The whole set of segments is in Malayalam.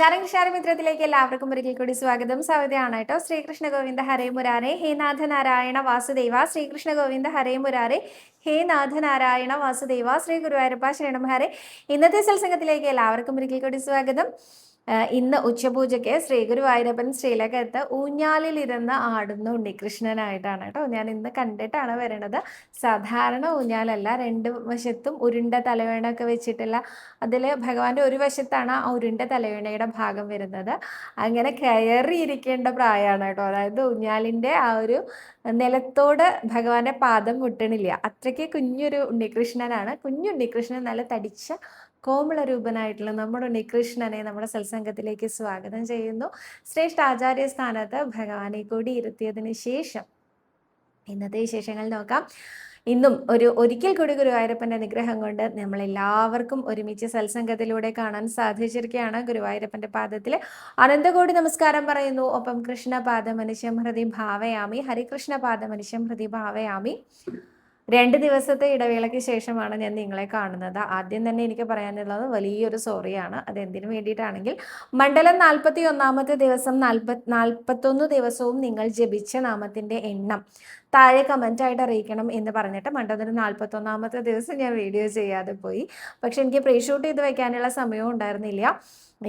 നമസ്കാരം. കൃഷ്ണാരമിത്രത്തിലേക്ക് എല്ലാവർക്കും ഒരിക്കൽ കൂടി സ്വാഗതം. സൗദയാണ് കേട്ടോ. ശ്രീകൃഷ്ണ ഗോവിന്ദ ഹരേ മുരാരെ. ഹേ നാഥ നാരായണ വാസുദേവ. ശ്രീകൃഷ്ണ ഗോവിന്ദ ഹരേ മുരാരെ. ഹേ നാഥ നാരായണ വാസുദേവ. ശ്രീ ഗുരുവായൂരപ്പ ശരണം ഹരേ ഇന്നത്തെ സത്സംഗത്തിലേക്ക് എല്ലാവർക്കും ഒരിക്കൽ കൂടി സ്വാഗതം. ഇന്ന് ഉച്ചപൂജയ്ക്ക് ശ്രീ ഗുരുവായൂരപ്പൻ ശ്രീലകത്ത് ഊഞ്ഞാലിലിരുന്ന് ആടുന്ന ഉണ്ണികൃഷ്ണനായിട്ടാണ് കേട്ടോ. ഞാൻ ഇന്ന് കണ്ടിട്ടാണ് വരണത്. സാധാരണ ഊഞ്ഞാലല്ല രണ്ട് വശത്തും ഉരുണ്ട തലവേണയൊക്കെ വെച്ചിട്ടുള്ള അതിൽ ഭഗവാന്റെ ഒരു വശത്താണ് ആ ഉരുണ്ട തലവേണയുടെ ഭാഗം വരുന്നത്. അങ്ങനെ കയറിയിരിക്കേണ്ട പ്രായമാണ് കേട്ടോ. അതായത് ഊഞ്ഞാലിന്റെ ആ ഒരു നിലത്തോട് ഭഗവാന്റെ പാദം മുട്ടണില്ല. അത്രയ്ക്ക് കുഞ്ഞൊരു ഉണ്ണികൃഷ്ണനാണ്. കുഞ്ഞു ഉണ്ണികൃഷ്ണൻ നല്ല തടിച്ച കോമള രൂപനായിട്ടുള്ള നമ്മുടെ ഉണ്ണികൃഷ്ണനെ നമ്മുടെ സത്സംഗത്തിലേക്ക് സ്വാഗതം ചെയ്യുന്നു. ശ്രേഷ്ഠ ആചാര്യ സ്ഥാനത്ത് ഭഗവാനെ കൂടി ഇരുത്തിയതിന് ശേഷം ഇന്നത്തെ വിശേഷങ്ങൾ നോക്കാം. ഇന്നും ഒരു ഒരിക്കൽ കൂടി ഗുരുവായൂരപ്പന്റെ അനുഗ്രഹം കൊണ്ട് നമ്മൾ എല്ലാവർക്കും ഒരുമിച്ച് സത്സംഗത്തിലൂടെ കാണാൻ സാധിച്ചിരിക്കുകയാണ് ഗുരുവായൂരപ്പന്റെ പാദത്തിൽ അനന്തകോടി നമസ്കാരം പറയുന്നു. ഒപ്പം കൃഷ്ണപാദ മനുഷ്യം ഹൃദി ഭാവയാമി ഹരികൃഷ്ണപാദ മനുഷ്യം ഹൃദി ഭാവയാമി രണ്ട് ദിവസത്തെ ഇടവേളയ്ക്ക് ശേഷമാണ് ഞാൻ നിങ്ങളെ കാണുന്നത്. ആദ്യം തന്നെ എനിക്ക് പറയാനുള്ളത് വലിയൊരു സോറിയാണ് അത് എന്തിനു വേണ്ടിയിട്ടാണെങ്കിൽ മണ്ഡലം നാൽപ്പത്തി ഒന്നാമത്തെ ദിവസം നാൽപ്പ നാൽപ്പത്തൊന്ന് ദിവസവും നിങ്ങൾ ജപിച്ച നാമത്തിന്റെ എണ്ണം. താഴെ കമന്റായിട്ട് അറിയിക്കണം എന്ന് പറഞ്ഞിട്ട് മണ്ഡലം നാൽപ്പത്തൊന്നാമത്തെ ദിവസം ഞാൻ വീഡിയോ ചെയ്യാതെ പോയി. പക്ഷെ എനിക്ക് പ്രീ ഷൂട്ട് ചെയ്ത് വയ്ക്കാനുള്ള സമയവും ഉണ്ടായിരുന്നില്ല.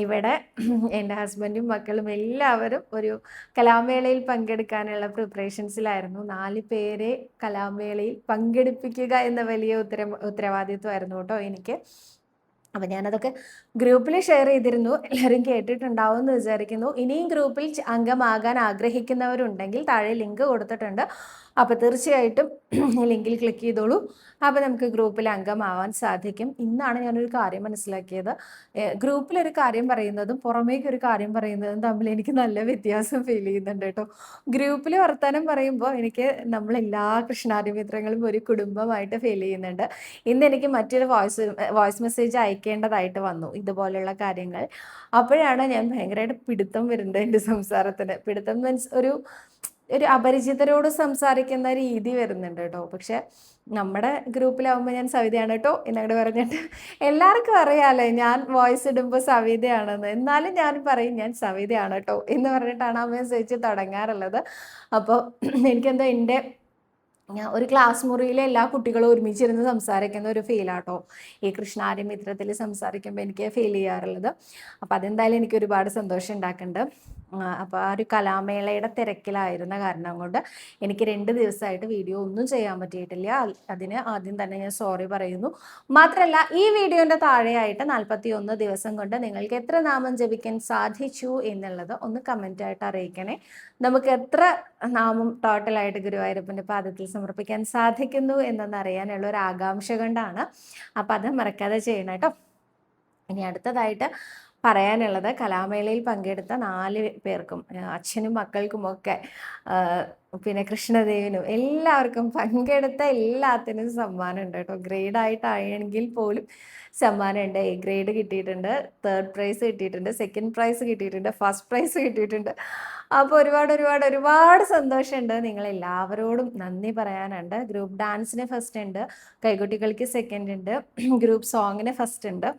ഇവിടെ എന്റെ ഹസ്ബൻഡും മക്കളും എല്ലാവരും ഒരു കലാമേളയിൽ പങ്കെടുക്കാനുള്ള പ്രിപ്പറേഷൻസിലായിരുന്നു നാല് പേരെ കലാമേളയിൽ പങ്കെടുപ്പിക്കുക എന്ന വലിയ ഉത്തര ഉത്തരവാദിത്വമായിരുന്നു കേട്ടോ എനിക്ക്. അപ്പം ഞാനതൊക്കെ ഗ്രൂപ്പിൽ ഷെയർ ചെയ്തിരുന്നു. എല്ലാവരും കേട്ടിട്ടുണ്ടാവും എന്ന് വിചാരിക്കുന്നു. ഇനിയും ഗ്രൂപ്പിൽ അംഗമാകാൻ ആഗ്രഹിക്കുന്നവരുണ്ടെങ്കിൽ താഴെ ലിങ്ക് കൊടുത്തിട്ടുണ്ട്. അപ്പോൾ തീർച്ചയായിട്ടും ലിങ്കിൽ ക്ലിക്ക് ചെയ്തോളൂ. അപ്പോൾ നമുക്ക് ഗ്രൂപ്പിൽ അംഗമാവാൻ സാധിക്കും. ഇന്നാണ് ഞാനൊരു കാര്യം മനസ്സിലാക്കിയത്. ഗ്രൂപ്പിലൊരു കാര്യം പറയുന്നതും പുറമേക്ക് ഒരു കാര്യം പറയുന്നതും തമ്മിൽ എനിക്ക് നല്ല വ്യത്യാസം ഫീൽ ചെയ്യുന്നുണ്ട് കേട്ടോ. ഗ്രൂപ്പിൽ വർത്തമാനം പറയുമ്പോൾ എനിക്ക് നമ്മളെല്ലാ കൃഷ്ണാരിമിത്രങ്ങളും ഒരു കുടുംബമായിട്ട് ഫീൽ ചെയ്യുന്നുണ്ട്. ഇന്ന് എനിക്ക് മറ്റൊരു വോയിസ് വോയിസ് മെസ്സേജ് അയക്കേണ്ടതായിട്ട് വന്നു ഇതുപോലെയുള്ള കാര്യങ്ങൾ. അപ്പോഴാണ് ഞാൻ ഭയങ്കരമായിട്ട് പിടുത്തം വരുന്നത് എന്റെ സംസാരത്തിന്. പിടുത്തം മീൻസ് ഒരു ഒരു അപരിചിതരോട് സംസാരിക്കുന്ന രീതി വരുന്നുണ്ട് കേട്ടോ. പക്ഷെ നമ്മുടെ ഗ്രൂപ്പിലാവുമ്പോൾ ഞാൻ സവിതയാണ് കേട്ടോ എന്നങ്ങോട് പറഞ്ഞിട്ട്. എല്ലാവർക്കും അറിയാലേ ഞാൻ വോയിസ് ഇടുമ്പോൾ സവിതയാണെന്ന്. എന്നാലും ഞാൻ പറയും ഞാൻ സവിതയാണ് കേട്ടോ എന്ന് പറഞ്ഞിട്ടാണ് ആ മെസ്സേജ് തുടങ്ങാറുള്ളത്. അപ്പോൾ എനിക്കെന്തോ എന്റെ ഒരു ക്ലാസ് മുറിയിലെ എല്ലാ കുട്ടികളും ഒരുമിച്ചിരുന്ന് സംസാരിക്കുന്ന ഒരു ഫീലാട്ടോ ഈ കൃഷ്ണാരി മിത്രത്തിൽ സംസാരിക്കുമ്പോൾ എനിക്ക് ഫീൽ ചെയ്യാറുള്ളത്. അപ്പോൾ അതെന്തായാലും എനിക്ക് ഒരുപാട് സന്തോഷം ഉണ്ടാക്കുന്നുണ്ട്. അപ്പോൾ ആ ഒരു കലാമേളയുടെ തിരക്കിലായിരുന്ന കാരണം കൊണ്ട് എനിക്ക് രണ്ട് ദിവസമായിട്ട് വീഡിയോ ഒന്നും ചെയ്യാൻ പറ്റിയിട്ടില്ല. അതിന് ആദ്യം തന്നെ ഞാൻ സോറി പറയുന്നു. മാത്രമല്ല ഈ വീഡിയോന്റെ താഴെയായിട്ട് നാൽപ്പത്തി ഒന്ന് ദിവസം കൊണ്ട് നിങ്ങൾക്ക് എത്ര നാമം ജപിക്കാൻ സാധിച്ചു എന്നുള്ളത് ഒന്ന് കമന്റായിട്ട് അറിയിക്കണേ. നമുക്ക് എത്ര നാമം ടോട്ടലായിട്ട് ഗുരുവായൂരപ്പന്റെ പാദത്തിൽ സമർപ്പിക്കാൻ സാധിക്കുന്നു എന്നൊന്ന് അറിയാനുള്ള ഒരു ആകാംക്ഷ കൊണ്ടാണ്. അപ്പം അത് മറക്കാതെ ചെയ്യണം കേട്ടോ. ഇനി അടുത്തതായിട്ട് പറയാനുള്ളത് കലാമേളയിൽ പങ്കെടുത്ത നാല് പേർക്കും അച്ഛനും മക്കൾക്കുമൊക്കെ ഒക്കെ പിന്നെ കൃഷ്ണദേവനും എല്ലാവർക്കും പങ്കെടുത്ത എല്ലാത്തിനും സമ്മാനം ഉണ്ട് കേട്ടോ. ഗ്രേഡ് ആയിട്ടാണെങ്കിൽ പോലും സമ്മാനമുണ്ട്. എ ഗ്രേഡ് കിട്ടിയിട്ടുണ്ട് തേർഡ് പ്രൈസ് കിട്ടിയിട്ടുണ്ട് സെക്കൻഡ് പ്രൈസ് കിട്ടിയിട്ടുണ്ട് ഫസ്റ്റ് പ്രൈസ് കിട്ടിയിട്ടുണ്ട്. അപ്പോൾ ഒരുപാട് ഒരുപാട് ഒരുപാട് സന്തോഷമുണ്ട്. നിങ്ങൾ എല്ലാവരോടും നന്ദി പറയാനുണ്ട്. ഗ്രൂപ്പ് ഡാൻസിന് ഫസ്റ്റ് ഉണ്ട് കൈകുട്ടികൾക്ക് സെക്കൻഡ് ഉണ്ട് ഗ്രൂപ്പ് സോങ്ങിന് ഫസ്റ്റ് ഉണ്ട്.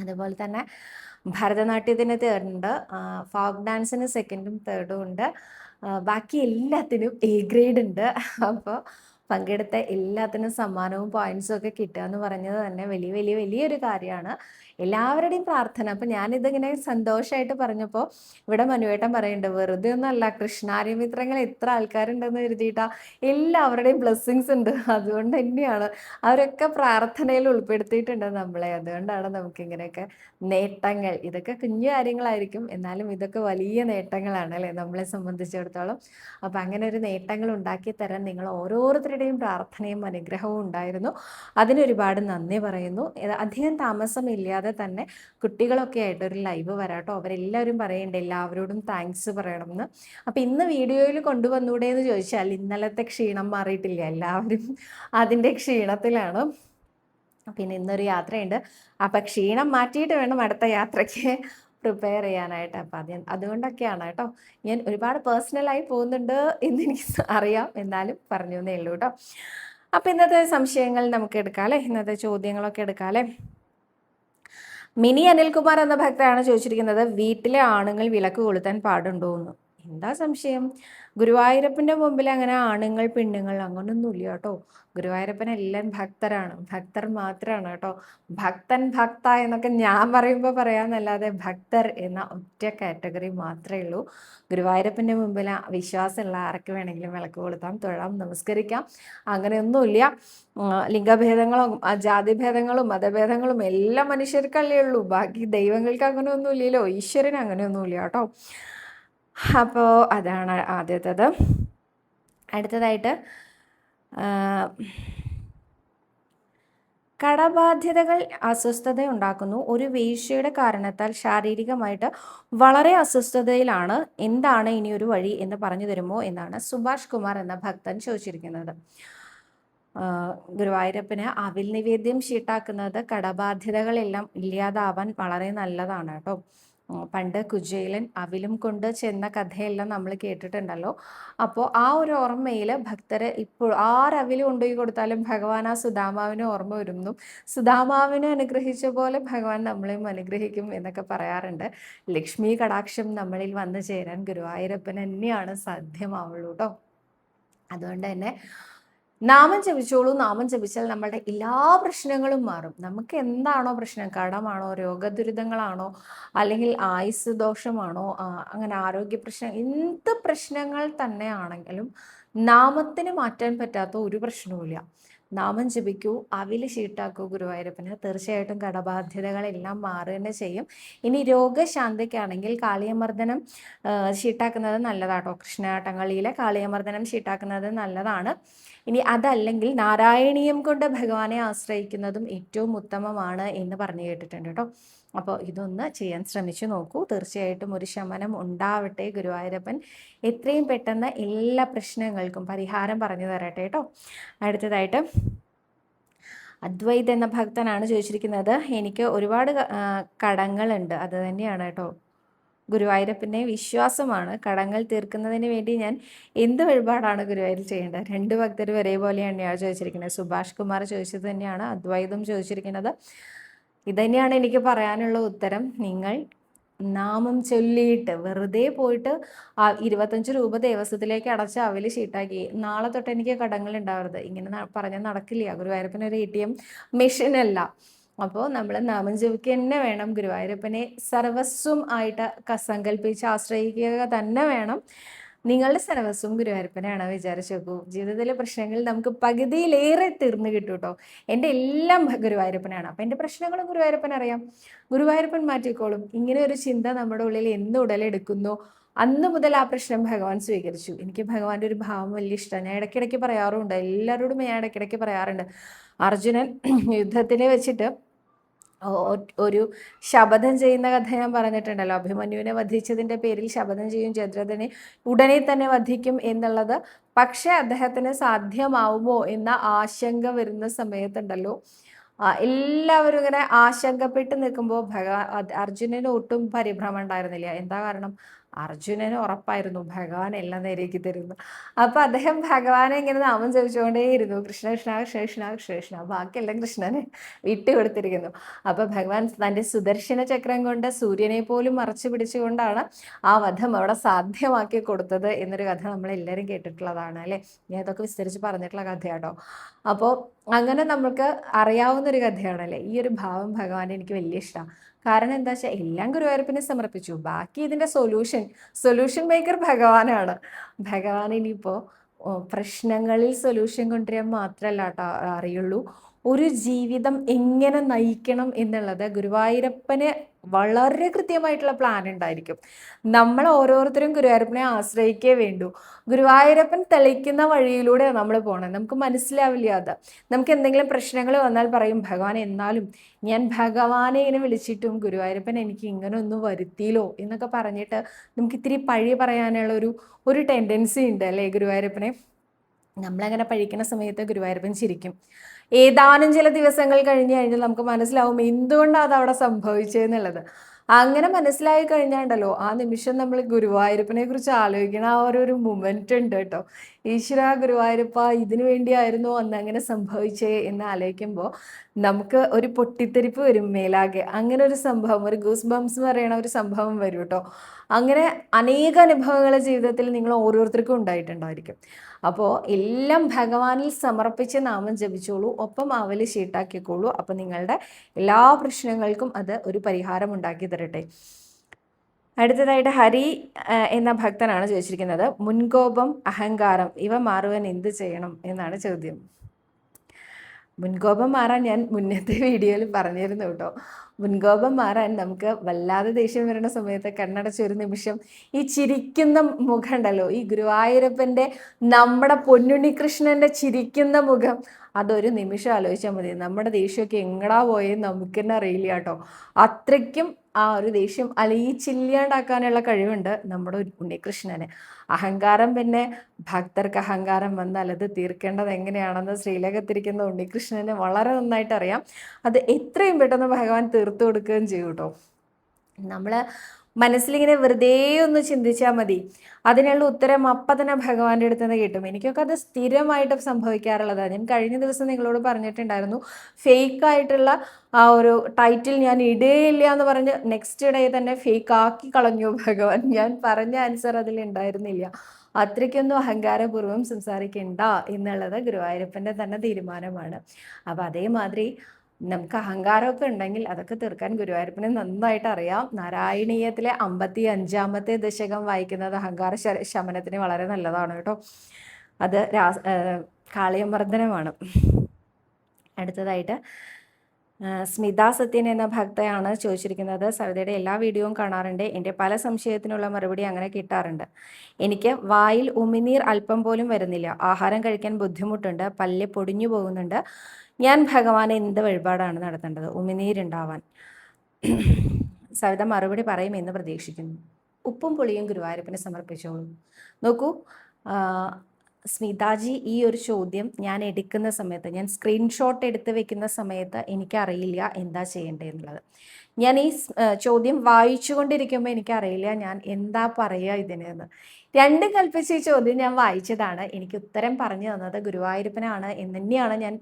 അതുപോലെ തന്നെ ഭരതനാട്യത്തിന് തേർഡ് ഉണ്ട് ഫോക്ക് ഡാൻസിന് സെക്കൻഡും തേർഡും ഉണ്ട്. ബാക്കി എല്ലാത്തിനും എ ഗ്രേഡ് ഉണ്ട്. അപ്പോൾ പങ്കെടുത്ത എല്ലാത്തിനും സമ്മാനവും പോയിന്റ്സും ഒക്കെ കിട്ടുക എന്ന് പറഞ്ഞത് തന്നെ വലിയ വലിയ വലിയൊരു കാര്യമാണ്. എല്ലാവരുടെയും പ്രാർത്ഥന. അപ്പം ഞാനിതിങ്ങനെ സന്തോഷമായിട്ട് പറഞ്ഞപ്പോൾ ഇവിടെ മനുവേട്ടൻ പറയുന്നുണ്ട് വെറുതെ ഒന്നല്ല കൃഷ്ണാര്യമിത്രങ്ങൾ എത്ര ആൾക്കാരുണ്ടെന്ന് കരുതിയിട്ടാ എല്ലാവരുടെയും ബ്ലെസ്സിങ്സ് ഉണ്ട്. അതുകൊണ്ട് തന്നെയാണ് അവരൊക്കെ പ്രാർത്ഥനയിൽ ഉൾപ്പെടുത്തിയിട്ടുണ്ട് നമ്മളെ. അതുകൊണ്ടാണ് നമുക്ക് ഇങ്ങനെയൊക്കെ നേട്ടങ്ങൾ. ഇതൊക്കെ കുഞ്ഞു കാര്യങ്ങളായിരിക്കും. എന്നാലും ഇതൊക്കെ വലിയ നേട്ടങ്ങളാണ് അല്ലേ? നമ്മളെ സംബന്ധിച്ചിടത്തോളം. അപ്പം അങ്ങനെ ഒരു നേട്ടങ്ങൾ ഉണ്ടാക്കി തരാൻ നിങ്ങൾ ഓരോരുത്തരുടെയും പ്രാർത്ഥനയും അനുഗ്രഹവും ഉണ്ടായിരുന്നു. അതിനൊരുപാട് നന്ദി പറയുന്നു. അധികം താമസമില്ലാതെ തന്നെ കുട്ടികളൊക്കെ ആയിട്ട് ഒരു ലൈവ് വരാട്ടോ. അവരെല്ലാവരും പറയണ്ടേ എല്ലാവരോടും താങ്ക്സ് പറയണമെന്ന് അപ്പം ഇന്ന് വീഡിയോയിൽ കൊണ്ടുവന്നൂടെ എന്ന് ചോദിച്ചാൽ ഇന്നലത്തെ ക്ഷീണം മാറിയിട്ടില്ല. എല്ലാവരും അതിന്റെ ക്ഷീണത്തിലാണ്. പിന്നെ ഇന്നൊരു യാത്രയുണ്ട്. അപ്പം ക്ഷീണം മാറ്റിയിട്ട് വേണം അടുത്ത യാത്രയ്ക്ക്. പ്രിപ്പയർ ചെയ്യാനായിട്ട്. അപ്പം അത് അതുകൊണ്ടൊക്കെയാണ് കേട്ടോ. ഞാൻ ഒരുപാട് പേഴ്സണലായി പോകുന്നുണ്ട് എന്ന് എനിക്ക് അറിയാം. എന്നാലും പറഞ്ഞു എന്നേ ഉള്ളൂ കേട്ടോ. അപ്പം ഇന്നത്തെ സംശയങ്ങൾ നമുക്ക് എടുക്കാം ഇന്നത്തെ ചോദ്യങ്ങളൊക്കെ എടുക്കാം മിനി അനിൽകുമാർ എന്ന ഭക്തയാണ് ചോദിച്ചിരിക്കുന്നത് വീട്ടിലെ ആണുങ്ങൾ വിളക്ക് കൊളുത്താൻ പാടുണ്ടോ എന്ന് എന്താ സംശയം? ഗുരുവായൂരപ്പന്റെ മുമ്പിൽ അങ്ങനെ ആണുങ്ങൾ പെണ്ണുങ്ങൾ അങ്ങനൊന്നുമില്ല കേട്ടോ. ഗുരുവായൂരപ്പൻ എല്ലാം ഭക്തരാണ്. ഭക്തർ മാത്രമാണ് കേട്ടോ. ഭക്തൻ ഭക്ത എന്നൊക്കെ ഞാൻ പറയുമ്പോൾ പറയാമെന്നല്ലാതെ ഭക്തർ എന്ന ഒറ്റ കാറ്റഗറി മാത്രമേ ഉള്ളൂ. ഗുരുവായൂരപ്പന്റെ മുമ്പിൽ വിശ്വാസമുള്ള ആർക്ക് വേണമെങ്കിലും വിളക്ക് കൊളുത്താം തൊഴാം നമസ്കരിക്കാം. അങ്ങനെയൊന്നുമില്ല ലിംഗഭേദങ്ങളും ജാതിഭേദങ്ങളും മതഭേദങ്ങളും എല്ലാ മനുഷ്യർക്കല്ലേ ഉള്ളൂ. ബാക്കി ദൈവങ്ങൾക്ക് അങ്ങനെയൊന്നും ഇല്ലല്ലോ. ഈശ്വരന് അങ്ങനെയൊന്നുമില്ല കേട്ടോ. അപ്പോൾ അതാണ് ആദ്യത്തേത്. അടുത്തതായിട്ട് കടബാധ്യതകൾ അസ്വസ്ഥത ഉണ്ടാക്കുന്നു ഒരു വീഴ്ചയുടെ കാരണത്താൽ ശാരീരികമായിട്ട് വളരെ അസ്വസ്ഥതയിലാണ് എന്താണ് ഇനി ഒരു വഴി എന്ന് പറഞ്ഞു തരുമോ എന്നാണ് സുഭാഷ് കുമാർ എന്ന ഭക്തൻ ചോദിച്ചിരിക്കുന്നത്. ഗുരുവായൂരപ്പന് അവിൽ നിവേദ്യം ഷീട്ടാക്കുന്നത് കടബാധ്യതകളെല്ലാം ഇല്ലാതാവാൻ വളരെ നല്ലതാണ് കേട്ടോ. പണ്ട് കുജേലൻ അവിലും കൊണ്ട് ചെന്ന കഥയെല്ലാം നമ്മൾ കേട്ടിട്ടുണ്ടല്ലോ. അപ്പോൾ ആ ഒരു ഓർമ്മയിൽ ഭക്തരെ ഇപ്പോൾ ആരവിൽ കൊണ്ടുപോയി കൊടുത്താലും ഭഗവാൻ ആ സുധാമാവിനെ ഓർമ്മ വരുന്നു. സുധാമാവിനെ അനുഗ്രഹിച്ച പോലെ ഭഗവാൻ നമ്മളെയും അനുഗ്രഹിക്കും എന്നൊക്കെ പറയാറുണ്ട്. ലക്ഷ്മി കടാക്ഷം നമ്മളിൽ വന്നു ചേരാൻ ഗുരുവായൂരപ്പൻ തന്നെയാണ് സാധ്യമാവുള്ളൂ കേട്ടോ അതുകൊണ്ട് തന്നെ നാമം ജപിച്ചോളൂ നാമം ജപിച്ചാൽ നമ്മളുടെ എല്ലാ പ്രശ്നങ്ങളും മാറും. നമുക്ക് എന്താണോ പ്രശ്നം കടമാണോ രോഗദുരിതങ്ങളാണോ അല്ലെങ്കിൽ ആയുസ് ദോഷമാണോ അങ്ങനെ ആരോഗ്യ പ്രശ്നം എന്ത് പ്രശ്നങ്ങൾ തന്നെയാണെങ്കിലും നാമത്തിന് മാറ്റാൻ പറ്റാത്ത ഒരു പ്രശ്നവുമില്ല. നാമം ജപിക്കൂ അവിൽ ഷീട്ടാക്കൂ ഗുരുവായൂരപ്പന്. തീർച്ചയായിട്ടും കടബാധ്യതകളെല്ലാം മാറുക തന്നെ ചെയ്യും. ഇനി രോഗശാന്തിക്കാണെങ്കിൽ കാളിയമർദ്ദനം ഷീട്ടാക്കുന്നത് നല്ലതാട്ടോ. കൃഷ്ണാട്ടങ്ങളിലെ കാളിയമർദ്ദനം ഷീട്ടാക്കുന്നത് നല്ലതാണ്. ഇനി അതല്ലെങ്കിൽ നാരായണീയം കൊണ്ട് ഭഗവാനെ ആശ്രയിക്കുന്നതും ഏറ്റവും ഉത്തമമാണ് എന്ന് പറഞ്ഞു കേട്ടിട്ടുണ്ട് കേട്ടോ. അപ്പോൾ ഇതൊന്ന് ചെയ്യാൻ ശ്രമിച്ചു നോക്കൂ. തീർച്ചയായിട്ടും ഒരു ശമനം ഉണ്ടാവട്ടെ ഗുരുവായൂരപ്പൻ. എത്രയും പെട്ടെന്ന് എല്ലാ പ്രശ്നങ്ങൾക്കും പരിഹാരം പറഞ്ഞു തരട്ടെ കേട്ടോ അടുത്തതായിട്ട് അദ്വൈത് എന്ന ഭക്തനാണ് ചോദിച്ചിരിക്കുന്നത്. എനിക്ക് ഒരുപാട് കടങ്ങളുണ്ട്. അത് തന്നെയാണ് കേട്ടോ ഗുരുവായൂരപ്പന്റെ വിശ്വാസമാണ്. കടങ്ങൾ തീർക്കുന്നതിന് വേണ്ടി ഞാൻ എന്ത് വഴിപാടാണ് ഗുരുവായൂരിൽ ചെയ്യേണ്ടത്? രണ്ട് ഭക്തർ ഒരേപോലെയാണ് ഞാൻ ചോദിച്ചിരിക്കുന്നത്. സുഭാഷ് കുമാർ ചോദിച്ചത് തന്നെയാണ്. അദ്വൈതം ചോദിച്ചിരിക്കുന്നത്. ഇതന്നെയാണ് എനിക്ക് പറയാനുള്ള ഉത്തരം. നിങ്ങൾ നാമം ചൊല്ലിയിട്ട് വെറുതെ പോയിട്ട് ആ ഇരുപത്തഞ്ച് രൂപ ദേവസ്വത്തിലേക്ക് അടച്ച് അവൽ ഷീട്ടാക്കി നാളെ തൊട്ട് എനിക്ക് കടങ്ങൾ ഉണ്ടാവരുത്. ഇങ്ങനെ പറഞ്ഞാൽ നടക്കില്ല. ഗുരുവായൂരപ്പൻ ഒരു എ ടി എം മെഷീനല്ല അപ്പോൾ നമ്മൾ നാമം ജപിക്കുക തന്നെ വേണം. ഗുരുവായൂരപ്പനെ സർവസ്വം ആയിട്ട് സങ്കല്പിച്ച് ആശ്രയിക്കുക തന്നെ വേണം. നിങ്ങളുടെ സർവസ്വം ഗുരുവായൂരപ്പനാണ് വിചാരിച്ചു നോക്കൂ ജീവിതത്തിലെ പ്രശ്നങ്ങൾ നമുക്ക് പകുതിയിലേറെ തീർന്നു കിട്ടും കേട്ടോ. എന്റെ എല്ലാം ഗുരുവായൂരപ്പനാണ്. അപ്പം എന്റെ പ്രശ്നങ്ങളും ഗുരുവായൂരപ്പൻ അറിയാം. ഗുരുവായൂരപ്പൻ മാറ്റിക്കോളും. ഇങ്ങനെ ഒരു ചിന്ത നമ്മുടെ ഉള്ളിൽ എന്ന് ഉടലെടുക്കുന്നു? അന്ന് മുതൽ ആ പ്രശ്നം ഭഗവാൻ സ്വീകരിച്ചു. എനിക്ക് ഭഗവാന്റെ ഒരു ഭാവം വലിയ ഇഷ്ടമാണ്. ഞാൻ ഇടയ്ക്കിടയ്ക്ക് പറയാറുണ്ട്. എല്ലാവരോടും ഞാൻ ഇടയ്ക്കിടയ്ക്ക് പറയാറുണ്ട്. അർജുനൻ യുദ്ധത്തിനെ വെച്ചിട്ട് ഒരു ശപഥം ചെയ്യുന്ന കഥ ഞാൻ പറഞ്ഞിട്ടുണ്ടല്ലോ. അഭിമന്യുവിനെ വധിച്ചതിന്റെ പേരിൽ ശപഥം ചെയ്യും ചന്ദ്രധനെ ഉടനെ തന്നെ വധിക്കും എന്നുള്ളത് പക്ഷേ അദ്ദേഹത്തിന് സാധ്യമാവുമോ എന്ന ആശങ്ക വരുന്ന സമയത്തുണ്ടല്ലോ. എല്ലാവരും ഇങ്ങനെ ആശങ്കപ്പെട്ട് നിൽക്കുമ്പോൾ ഭഗവാൻ അർജുനന് ഒട്ടും പരിഭ്രമം ഉണ്ടായിരുന്നില്ല. എന്താ കാരണം? അർജുനന് ഉറപ്പായിരുന്നു ഭഗവാൻ എല്ലാം നേരേക്ക് തരുന്നു അപ്പോൾ അദ്ദേഹം ഭഗവാനെ ഇങ്ങനെ നാമം ചോദിച്ചുകൊണ്ടേയിരുന്നു കൃഷ്ണ കൃഷ്ണ കൃഷ്ണ കൃഷ്ണ കൃഷ്ണ കൃഷ്ണ. ബാക്കിയെല്ലാം കൃഷ്ണനെ വിട്ടു കൊടുത്തിരിക്കുന്നു അപ്പോൾ ഭഗവാൻ തന്റെ സുദർശന ചക്രം കൊണ്ട് സൂര്യനെ പോലും മറച്ചു പിടിച്ചുകൊണ്ടാണ് ആ വധം അവിടെ സാധ്യമാക്കി കൊടുത്തത് എന്നൊരു കഥ നമ്മൾ എല്ലാവരും കേട്ടിട്ടുള്ളതാണ് അല്ലേ? ഞാൻ ഇതൊക്കെ വിസ്തരിച്ച് പറഞ്ഞിട്ടുള്ള കഥയാട്ടോ. അപ്പോൾ അങ്ങനെ നമുക്ക് അറിയാവുന്ന ഒരു കഥയാണല്ലേ ഈ ഒരു ഭാവം ഭഗവാൻ എനിക്ക് വലിയ ഇഷ്ടമാണ് കാരണം എന്താ വെച്ചാൽ എല്ലാം ഗുരുവായൂരപ്പിനെ സമർപ്പിച്ചു. ബാക്കി ഇതിന്റെ സൊല്യൂഷൻ സൊല്യൂഷൻ മേക്കർ ഭഗവാനാണ്. ഭഗവാൻ ഇനിയിപ്പോൾ പ്രശ്നങ്ങളിൽ സൊല്യൂഷൻ കൊണ്ടുവരാൻ മാത്രമല്ല കേട്ടോ അറിയുള്ളൂ. ഒരു ജീവിതം എങ്ങനെ നയിക്കണം എന്നുള്ളത് ഗുരുവായൂരപ്പന് വളരെ കൃത്യമായിട്ടുള്ള പ്ലാൻ ഉണ്ടായിരിക്കും. നമ്മൾ ഓരോരുത്തരും ഗുരുവായൂരപ്പനെ ആശ്രയിക്കേ വേണ്ടൂ. ഗുരുവായൂരപ്പൻ തെളിക്കുന്ന വഴിയിലൂടെ നമ്മൾ പോകണം നമുക്ക് മനസ്സിലാവില്ല അത്. നമുക്ക് എന്തെങ്കിലും പ്രശ്നങ്ങൾ വന്നാൽ പറയും ഭഗവാൻ എന്നാലും ഞാൻ ഭഗവാനെ ഇങ്ങനെ വിളിച്ചിട്ടും ഗുരുവായൂരപ്പൻ എനിക്ക് ഇങ്ങനെ ഒന്നും വരുത്തിയില്ലോ എന്നൊക്കെ പറഞ്ഞിട്ട് നമുക്ക് ഇത്തിരി പഴി പറയാനുള്ള ഒരു ഒരു ടെൻഡൻസി ഉണ്ട് അല്ലേ ഗുരുവായൂരപ്പനെ? നമ്മളങ്ങനെ പഴിക്കുന്ന സമയത്ത് ഗുരുവായൂരപ്പൻ ചിരിക്കും. ഏതാനും ചില ദിവസങ്ങൾ കഴിഞ്ഞ് കഴിഞ്ഞാൽ നമുക്ക് മനസ്സിലാവും എന്തുകൊണ്ടാണ് അത് അവിടെ സംഭവിച്ചതെന്നുള്ളത് അങ്ങനെ മനസ്സിലായി കഴിഞ്ഞാണ്ടല്ലോ ആ നിമിഷം നമ്മൾ ഗുരുവായൂരപ്പനെ കുറിച്ച് ആലോചിക്കണ ആ ഒരു മൊമെന്റ് ഉണ്ട് കേട്ടോ. ഈശ്വര ഗുരുവായൂരപ്പ ഇതിനു വേണ്ടിയായിരുന്നു അന്ന് അങ്ങനെ സംഭവിച്ചേ എന്ന് ആലോചിക്കുമ്പോൾ നമുക്ക് ഒരു പൊട്ടിത്തെരിപ്പ് വരും മേലാകെ. അങ്ങനെ ഒരു സംഭവം ഒരു ഗൂസ് ബംസ് എന്ന് പറയുന്ന ഒരു സംഭവം വരും കേട്ടോ. അങ്ങനെ അനേക അനുഭവങ്ങൾ ജീവിതത്തിൽ നിങ്ങൾ ഓരോരുത്തർക്കും ഉണ്ടായിട്ടുണ്ടായിരിക്കും. അപ്പോൾ എല്ലാം ഭഗവാനിൽ സമർപ്പിച്ച് നാമം ജപിച്ചോളൂ ഒപ്പം അവൽ ഷീട്ടാക്കിക്കോളൂ അപ്പോൾ നിങ്ങളുടെ എല്ലാ പ്രശ്നങ്ങൾക്കും അത് ഒരു പരിഹാരം ഉണ്ടാക്കി തരട്ടെ. അടുത്തതായിട്ട് ഹരി എന്ന ഭക്തനാണ് ചോദിച്ചിരിക്കുന്നത് മുൻകോപം അഹങ്കാരം ഇവ മാറുവാൻ എന്ത് ചെയ്യണം എന്നാണ് ചോദ്യം. മുൻകോപം മാറാൻ ഞാൻ മുന്നത്തെ വീഡിയോയിൽ പറഞ്ഞിരുന്നു കേട്ടോ. മുൻകോപം മാറാൻ നമുക്ക് വല്ലാതെ ദേഷ്യം വരുന്ന സമയത്ത് കണ്ണടച്ച ഒരു നിമിഷം ഈ ചിരിക്കുന്ന മുഖം ഉണ്ടല്ലോ ഈ ഗുരുവായൂരപ്പന്റെ നമ്മുടെ പൊന്നുണ്ണി കൃഷ്ണന്റെ ചിരിക്കുന്ന മുഖം അതൊരു നിമിഷം ആലോചിച്ചാൽ മതി. നമ്മുടെ ദേഷ്യമൊക്കെ എങ്ങടാ പോയെന്ന് നമുക്ക് തന്നെ അറിയില്ല കേട്ടോ. അത്രയ്ക്കും ആ ഒരു ദേഷ്യം അലിയിച്ചില്ലാണ്ടാക്കാനുള്ള കഴിവുണ്ട് നമ്മുടെ ഉണ്ണികൃഷ്ണന്. അഹങ്കാരം പിന്നെ ഭക്തർക്ക് അഹങ്കാരം വന്നാൽ അത് തീർക്കേണ്ടത് എങ്ങനെയാണെന്ന് ശ്രീലകത്തിരിക്കുന്ന ഉണ്ണികൃഷ്ണന് വളരെ നന്നായിട്ട് അറിയാം. അത് എത്രയും പെട്ടെന്ന് ഭഗവാൻ തീർത്തു കൊടുക്കുകയും ചെയ്യൂട്ടോ നമ്മൾ മനസ്സിലിങ്ങനെ വെറുതെ ഒന്ന് ചിന്തിച്ചാൽ മതി. അതിനുള്ള ഉത്തരം അപ്പം തന്നെ ഭഗവാന്റെ അടുത്ത് നിന്ന് കിട്ടും. എനിക്കൊക്കെ അത് സ്ഥിരമായിട്ട് സംഭവിക്കാറുള്ളതാണ് ഞാൻ കഴിഞ്ഞ ദിവസം നിങ്ങളോട് പറഞ്ഞിട്ടുണ്ടായിരുന്നു ഫേക്ക് ആയിട്ടുള്ള ആ ഒരു ടൈറ്റിൽ ഞാൻ ഇടേയില്ല എന്ന് പറഞ്ഞ് നെക്സ്റ്റ് ഡേ തന്നെ ഫേക്ക് ആക്കി കളഞ്ഞു ഭഗവാൻ. ഞാൻ പറഞ്ഞ ആൻസർ അതിൽ ഉണ്ടായിരുന്നില്ല. അത്രയ്ക്കൊന്നും അഹങ്കാരപൂർവം സംസാരിക്കണ്ട എന്നുള്ളത് ഗുരുവായൂരപ്പന്റെ തന്നെ തീരുമാനമാണ്. അപ്പോൾ അതേമാതിരി നമുക്ക് അഹങ്കാരമൊക്കെ ഉണ്ടെങ്കിൽ അതൊക്കെ തീർക്കാൻ ഗുരുവായൂരപ്പനെ നന്നായിട്ട് അറിയാം. നാരായണീയത്തിലെ അമ്പത്തി അഞ്ചാമത്തെ ദശകം വായിക്കുന്നത് അഹങ്കാര ശമനത്തിന് വളരെ നല്ലതാണ് കേട്ടോ. അത് രാ കാളിയമർദ്ദനമാണ് അടുത്തതായിട്ട് സ്മിത സത്യൻ എന്ന ഭക്തയാണ് ചോദിച്ചിരിക്കുന്നത്. സവിതയുടെ എല്ലാ വീഡിയോയും കാണാറുണ്ട്. എന്റെ പല സംശയത്തിനുള്ള മറുപടി അങ്ങനെ കിട്ടാറുണ്ട്. എനിക്ക് വായിൽ ഉമിനീർ അല്പം പോലും വരുന്നില്ല. ആഹാരം കഴിക്കാൻ ബുദ്ധിമുട്ടുണ്ട്. പല്ല് പൊടിഞ്ഞു പോകുന്നുണ്ട്. ഞാൻ ഭഗവാനെ എന്ത് വഴിപാടാണ് നടത്തേണ്ടത്? ഉമിനീരുണ്ടാവാൻ. സവിത മറുപടി പറയുമെന്ന് പ്രതീക്ഷിക്കുന്നു. ഉപ്പും പുളിയും ഗുരുവായൂരപ്പന് സമർപ്പിച്ചോളൂ. നോക്കൂ സ്മിതാജി ഈ ഒരു ചോദ്യം ഞാൻ എടുക്കുന്ന സമയത്ത് ഞാൻ സ്ക്രീൻഷോട്ട് എടുത്ത് വെക്കുന്ന സമയത്ത് എനിക്കറിയില്ല എന്താ ചെയ്യേണ്ടതെന്നുള്ളത്. ഞാൻ ഈ ചോദ്യം വായിച്ചുകൊണ്ടിരിക്കുമ്പോൾ എനിക്കറിയില്ല ഞാൻ എന്താ പറയുക ഇതിനെന്ന്. രണ്ടും കൽപ്പിച്ച ഈ ചോദ്യം ഞാൻ വായിച്ചതാണ്. എനിക്ക് ഉത്തരം പറഞ്ഞു തന്നത് ഗുരുവായൂരപ്പനാണ്. എന്ന് തന്നെയാണ് ഞാൻ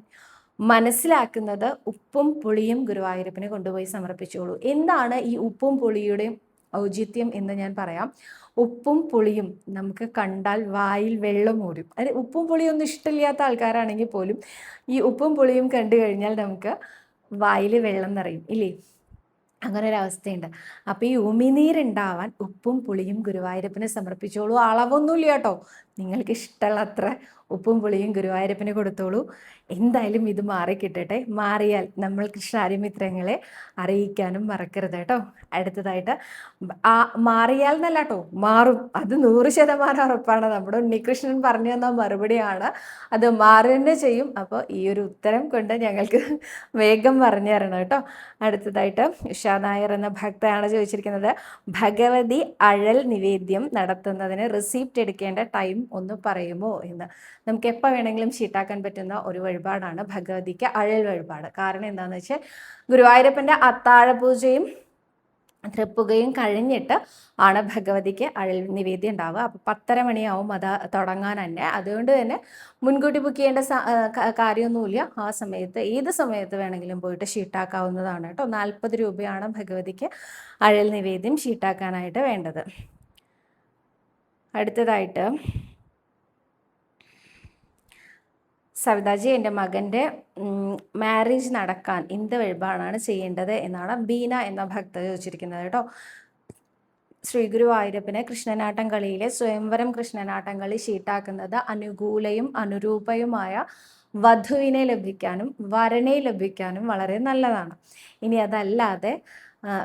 മനസ്സിലാക്കുന്നത് ഉപ്പും പുളിയും ഗുരുവായൂരപ്പനെ കൊണ്ടുപോയി സമർപ്പിച്ചോളൂ. എന്താണ് ഈ ഉപ്പും പുളിയുടെയും ഔചിത്യം എന്ന് ഞാൻ പറയാം. ഉപ്പും പുളിയും നമുക്ക് കണ്ടാൽ വായിൽ വെള്ളം ഊരും. അത് ഉപ്പും പുളിയും ഒന്നും ഇഷ്ടമില്ലാത്ത ആൾക്കാരാണെങ്കിൽ പോലും ഈ ഉപ്പും പുളിയും കണ്ടു കഴിഞ്ഞാൽ നമുക്ക് വായിൽ വെള്ളം നിറയും ഇല്ലേ? അങ്ങനെ ഒരു അവസ്ഥയുണ്ട്. അപ്പോൾ ഈ ഉമിനീരുണ്ടാവാൻ ഉപ്പും പുളിയും ഗുരുവായൂരപ്പനെ സമർപ്പിച്ചോളൂ. അളവൊന്നുമില്ല കേട്ടോ. നിങ്ങൾക്ക് ഇഷ്ടമുള്ള അത്ര ഉപ്പും പുളിയും ഗുരുവായൂരപ്പന് കൊടുത്തോളൂ. എന്തായാലും ഇത് മാറിക്കിട്ടട്ടെ മാറിയാൽ നമ്മൾ കൃഷ്ണാരിമിത്രങ്ങളെ അറിയിക്കാനും മറക്കരുത് കേട്ടോ. അടുത്തതായിട്ട് ആ മാറിയാൽ എന്നല്ല കേട്ടോ മാറും. അത് നൂറ് ശതമാനം ഉറപ്പാണ്. നമ്മുടെ ഉണ്ണികൃഷ്ണൻ പറഞ്ഞു തന്ന മറുപടിയാണ്. അത് മാറുക ചെയ്യും. അപ്പോൾ ഈ ഒരു ഉത്തരം കൊണ്ട് ഞങ്ങൾക്ക് വേഗം പറഞ്ഞു തരണം കേട്ടോ. അടുത്തതായിട്ട് ഉഷാ നായർ എന്ന ഭക്തയാണ് ചോദിച്ചിരിക്കുന്നത് ഭഗവതി അഴൽ നിവേദ്യം നടത്തുന്നതിന് റിസീപ്റ്റ് എടുക്കേണ്ട ടൈം ഒന്ന് പറയുമോ എന്ന്. നമുക്ക് എപ്പോൾ വേണമെങ്കിലും ചീട്ടാക്കാൻ പറ്റുന്ന ഒരു വഴിപാടാണ് ഭഗവതിക്ക് അഴൽ വഴിപാട്. കാരണം എന്താണെന്ന് വെച്ചാൽ ഗുരുവായൂരപ്പന്റെ അത്താഴ പൂജയും തൃപ്പുകയും കഴിഞ്ഞിട്ട് ആണ് ഭഗവതിക്ക് അഴൽ നിവേദ്യം ഉണ്ടാവുക. അപ്പോൾ പത്തര മണിയാവും അത് തുടങ്ങാൻ തന്നെ. അതുകൊണ്ട് തന്നെ മുൻകൂട്ടി ബുക്ക് ചെയ്യേണ്ട കാര്യമൊന്നുമില്ല. ആ സമയത്ത് ഏത് സമയത്ത് വേണമെങ്കിലും പോയിട്ട് ഷീട്ടാക്കാവുന്നതാണ് കേട്ടോ. നാൽപ്പത് രൂപയാണ് ഭഗവതിക്ക് അഴൽ നിവേദ്യം ഷീട്ടാക്കാനായിട്ട് വേണ്ടത്. അടുത്തതായിട്ട് സവിതാജി എന്റെ മകന്റെ മാരേജ് നടക്കാൻ എന്ത് വഴിപാടാണ് ചെയ്യേണ്ടത് എന്നാണ് ബീന എന്ന ഭക്ത ചോദിച്ചിരിക്കുന്നത് കേട്ടോ. ശ്രീ ഗുരുവായൂരപ്പന് കൃഷ്ണനാട്ടം കളിയിലെ സ്വയംവരം കൃഷ്ണനാട്ടം കളി ഷീട്ടാക്കുന്നത് അനുകൂലയും അനുരൂപയുമായ വധുവിനെ ലഭിക്കാനും വരനെ ലഭിക്കാനും വളരെ നല്ലതാണ്. ഇനി അതല്ലാതെ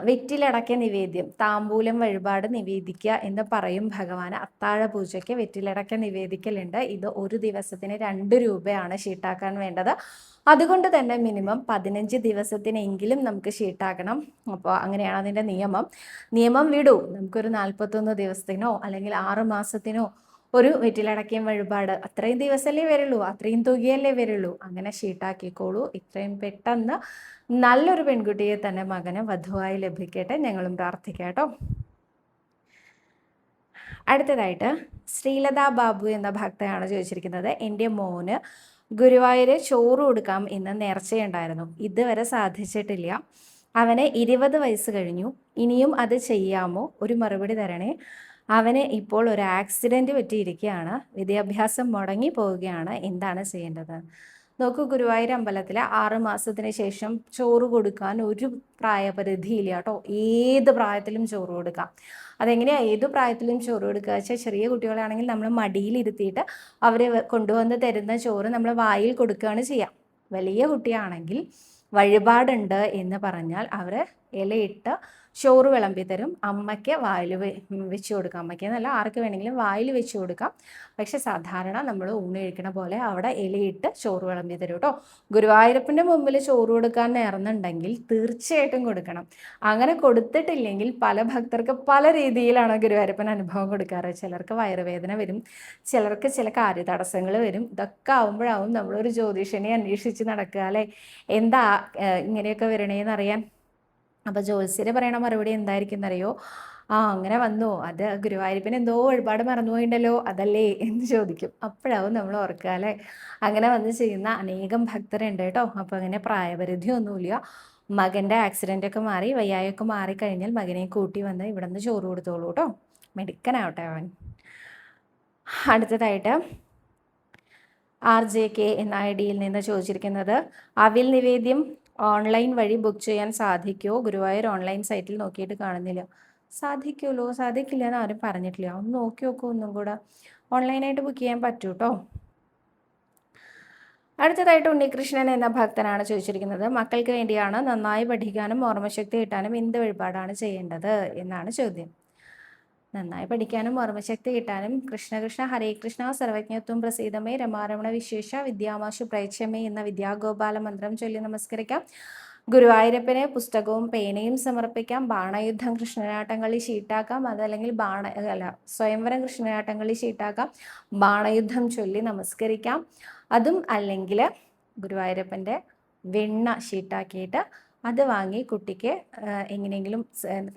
വെറ്റിലടക്ക നിവേദ്യം താമ്പൂലം വഴിപാട് നിവേദിക്കുക എന്ന് പറയും ഭഗവാൻ അത്താഴ പൂജയ്ക്ക് വെറ്റിലടക്ക നിവേദിക്കലുണ്ട്. ഇത് ഒരു ദിവസത്തിന് രണ്ട് രൂപയാണ് ഷീട്ടാക്കാൻ വേണ്ടത്. അതുകൊണ്ട് തന്നെ മിനിമം പതിനഞ്ച് ദിവസത്തിനെങ്കിലും നമുക്ക് ഷീട്ടാക്കണം. അപ്പോൾ അങ്ങനെയാണ് അതിന്റെ നിയമം. നിയമം വിടൂ. നമുക്കൊരു നാൽപ്പത്തൊന്ന് ദിവസത്തിനോ അല്ലെങ്കിൽ ആറ് മാസത്തിനോ ഒരു വെറ്റിലടക്കിയും വഴിപാട് അത്രയും ദിവസമല്ലേ വരുള്ളൂ. അത്രയും തുകയല്ലേ വരുള്ളൂ. അങ്ങനെ ഷീട്ടാക്കിക്കോളൂ. ഇത്രയും പെട്ടെന്ന് നല്ലൊരു പെൺകുട്ടിയെ തന്നെ മകന് വധുവായി ലഭിക്കട്ടെ. ഞങ്ങളും പ്രാർത്ഥിക്കാട്ടോ അടുത്തതായിട്ട് ശ്രീലത ബാബു എന്ന ഭക്തയാണ് ചോദിച്ചിരിക്കുന്നത്. എന്റെ മോന് ഗുരുവായൂര് ചോറ് കൊടുക്കാം എന്ന് നേർച്ചയുണ്ടായിരുന്നു. ഇതുവരെ സാധിച്ചിട്ടില്ല. അവന് ഇരുപത് വയസ്സ് കഴിഞ്ഞു. ഇനിയും അത് ചെയ്യാമോ? ഒരു മറുപടി തരണേ. അവന് ഇപ്പോൾ ഒരു ആക്സിഡന്റ് പറ്റിയിരിക്കുകയാണ്. വിദ്യാഭ്യാസം മുടങ്ങി പോവുകയാണ് എന്താണ് ചെയ്യേണ്ടത്? നോക്കൂ ഗുരുവായൂർ അമ്പലത്തിൽ ആറ് മാസത്തിന് ശേഷം ചോറ് കൊടുക്കാൻ ഒരു പ്രായപരിധിയില്ല കേട്ടോ. ഏത് പ്രായത്തിലും ചോറ് കൊടുക്കാം. അതെങ്ങനെയാണ് ഏത് പ്രായത്തിലും ചോറ് കൊടുക്കുക വെച്ചാൽ ചെറിയ കുട്ടികളാണെങ്കിൽ നമ്മൾ മടിയിലിരുത്തിയിട്ട് അവരെ കൊണ്ടുവന്ന് തരുന്ന ചോറ് നമ്മൾ വായിൽ കൊടുക്കുകയാണ് ചെയ്യുക വലിയ കുട്ടിയാണെങ്കിൽ വഴിപാടുണ്ട് എന്ന് പറഞ്ഞാൽ അവർ ഇലയിട്ട് ചോറ് വിളമ്പി തരും. അമ്മയ്ക്ക് വായിൽ വെച്ച് കൊടുക്കാം. അമ്മയ്ക്ക് എന്നല്ല ആർക്ക് വേണമെങ്കിലും വായിൽ വെച്ച് കൊടുക്കാം. പക്ഷെ സാധാരണ നമ്മൾ ഊണ് കഴിക്കണ പോലെ അവിടെ ഇലയിട്ട് ചോറ് വിളമ്പി തരും കേട്ടോ. ഗുരുവായൂരപ്പന്റെ മുമ്പിൽ ചോറ് കൊടുക്കാൻ നേർന്നുണ്ടെങ്കിൽ തീർച്ചയായിട്ടും കൊടുക്കണം. അങ്ങനെ കൊടുത്തിട്ടില്ലെങ്കിൽ പല ഭക്തർക്ക് പല രീതിയിലാണ് ഗുരുവായൂരപ്പൻ അനുഭവം കൊടുക്കാറ്. ചിലർക്ക് വയറുവേദന വരും. ചിലർക്ക് ചില കാര്യതടസ്സങ്ങൾ വരും. ഇതൊക്കെ ആവുമ്പോഴാവും നമ്മളൊരു ജ്യോതിഷനെ അന്വേഷിച്ച് നടക്കുക അല്ലേ? എന്താ ഇങ്ങനെയൊക്കെ വരണേന്ന് അറിയാൻ. അപ്പോൾ ജ്യോത്സ്യർ പറയണ മറുപടി എന്തായിരിക്കും എന്നറിയോ ആ അങ്ങനെ വന്നു. അത് ഗുരുവായൂരപ്പന് എന്തോ ഒരുപാട് മറന്നുപോയിണ്ടല്ലോ അതല്ലേ എന്ന് ചോദിക്കും. അപ്പോഴാവും നമ്മൾ ഓർക്കുക അല്ലേ? അങ്ങനെ വന്ന് ചെയ്യുന്ന അനേകം ഭക്തരുണ്ട് കേട്ടോ. അപ്പോൾ അങ്ങനെ പ്രായപരിധി ഒന്നുമില്ല. മകന്റെ ആക്സിഡന്റ് ഒക്കെ മാറി വയ്യായൊക്കെ മാറിക്കഴിഞ്ഞാൽ മകനെ കൂട്ടി വന്ന് ഇവിടെ നിന്ന് ചോറ് കൊടുത്തോളൂ കേട്ടോ. മെഡിക്കനാവട്ടെ അവൻ. അടുത്തതായിട്ട് ആർ ജെ കെ എന്ന ഐ ഡിയിൽ നിന്ന് ചോദിച്ചിരിക്കുന്നത് അവിൽ നിവേദ്യം ഓൺലൈൻ വഴി ബുക്ക് ചെയ്യാൻ സാധിക്കുമോ? ഗുരുവായൂർ ഓൺലൈൻ സൈറ്റിൽ നോക്കിയിട്ട് കാണുന്നില്ല. സാധിക്കുമല്ലോ സാധിക്കില്ല എന്ന് ആരും പറഞ്ഞിട്ടില്ല. ഒന്ന് നോക്കി നോക്കൂ ഒന്നും കൂടെ ഓൺലൈനായിട്ട് ബുക്ക് ചെയ്യാൻ പറ്റൂ കേട്ടോ അടുത്തതായിട്ട് ഉണ്ണികൃഷ്ണൻ എന്ന ഭക്തനാണ് ചോദിച്ചിരിക്കുന്നത് മക്കൾക്ക് വേണ്ടിയാണ് നന്നായി പഠിക്കാനും ഓർമ്മശക്തി കിട്ടാനും എന്ത് വഴിപാടാണ് ചെയ്യേണ്ടത്? എന്നാണ് ചോദ്യം. നന്നായി പഠിക്കാനും ഓർമ്മശക്തി കിട്ടാനും കൃഷ്ണ കൃഷ്ണ ഹരേ കൃഷ്ണ സർവജ്ഞത്വം പ്രസീതമേ രമാരമണ വിശേഷ വിദ്യാമാശു പ്രേക്ഷമേ എന്ന വിദ്യാഗോപാല മന്ത്രം ചൊല്ലി നമസ്കരിക്കാം. ഗുരുവായൂരപ്പനെ പുസ്തകവും പേനയും സമർപ്പിക്കാം. ബാണയുദ്ധം കൃഷ്ണനാട്ടങ്ങളിൽ ഷീട്ടാക്കാം. അതല്ലെങ്കിൽ ബാണ അല്ല സ്വയംവരം കൃഷ്ണനാട്ടങ്ങളിൽ ഷീട്ടാക്കാം. ബാണയുദ്ധം ചൊല്ലി നമസ്കരിക്കാം. അതും അല്ലെങ്കിൽ ഗുരുവായൂരപ്പന്റെ വെണ്ണ ഷീട്ടാക്കിയിട്ട് അത് വാങ്ങി കുട്ടിക്ക് എങ്ങനെയെങ്കിലും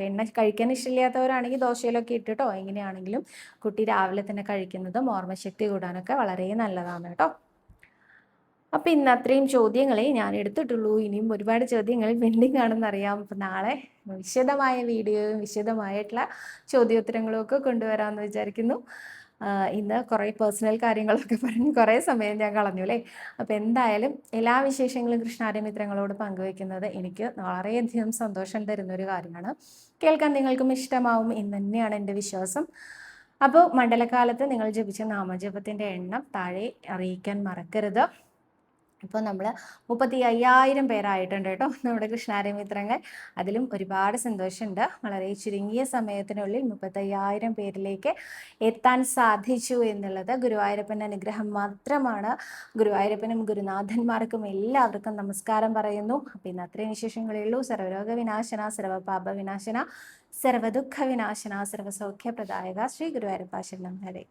വെണ്ണ കഴിക്കാൻ ഇഷ്ടമില്ലാത്തവരാണെങ്കിൽ ദോശയിലൊക്കെ ഇട്ടിട്ടോ എങ്ങനെയാണെങ്കിലും കുട്ടി രാവിലെ തന്നെ കഴിക്കുന്നതും ഓർമ്മശക്തി കൂടാനൊക്കെ വളരെ നല്ലതാണ് കേട്ടോ. അപ്പം ഇന്ന് അത്രയും ചോദ്യങ്ങളെ ഞാൻ എടുത്തിട്ടുള്ളൂ. ഇനിയും ഒരുപാട് ചോദ്യങ്ങൾ പെൻഡിങ് ആണെന്ന് അറിയാം. അപ്പം നാളെ വിശദമായ വീഡിയോയും വിശദമായിട്ടുള്ള ചോദ്യോത്തരങ്ങളും ഒക്കെ കൊണ്ടുവരാമെന്ന് വിചാരിക്കുന്നു. ഇന്ന് കുറേ പേഴ്സണൽ കാര്യങ്ങളൊക്കെ പറഞ്ഞ് കുറേ സമയം ഞാൻ കളഞ്ഞു അല്ലേ? അപ്പോൾ എന്തായാലും എല്ലാ വിശേഷങ്ങളും കൃഷ്ണാര്യമിത്രങ്ങളോട് പങ്കുവയ്ക്കുന്നത് എനിക്ക് വളരെയധികം സന്തോഷം തരുന്ന ഒരു കാര്യമാണ്. കേൾക്കാൻ നിങ്ങൾക്കും ഇഷ്ടമാവും എന്ന് തന്നെയാണ് എന്റെ വിശ്വാസം. അപ്പോൾ മണ്ഡലകാലത്ത് നിങ്ങൾ ജപിച്ച നാമജപത്തിന്റെ എണ്ണം താഴെ അറിയിക്കാൻ മറക്കരുത്. ഇപ്പോൾ നമ്മൾ മുപ്പത്തി അയ്യായിരം പേരായിട്ടുണ്ട് കേട്ടോ നമ്മുടെ കൃഷ്ണാരമിത്രങ്ങൾ അതിലും ഒരുപാട് സന്തോഷമുണ്ട്. വളരെ ചുരുങ്ങിയ സമയത്തിനുള്ളിൽ മുപ്പത്തയ്യായിരം പേരിലേക്ക് എത്താൻ സാധിച്ചു എന്നുള്ളത് ഗുരുവായൂരപ്പന്റെ അനുഗ്രഹം മാത്രമാണ്. ഗുരുവായൂരപ്പനും ഗുരുനാഥന്മാർക്കും എല്ലാവർക്കും നമസ്കാരം പറയുന്നു. അപ്പം ഇന്ന് അത്രയും വിശേഷങ്ങളേ ഉള്ളൂ. സർവരോഗ വിനാശന സർവപാപ വിനാശന സർവദുഃഖ വിനാശന സർവസൗഖ്യപ്രദായക ശ്രീ ഗുരുവായൂരപ്പ ശരണം ഹരേ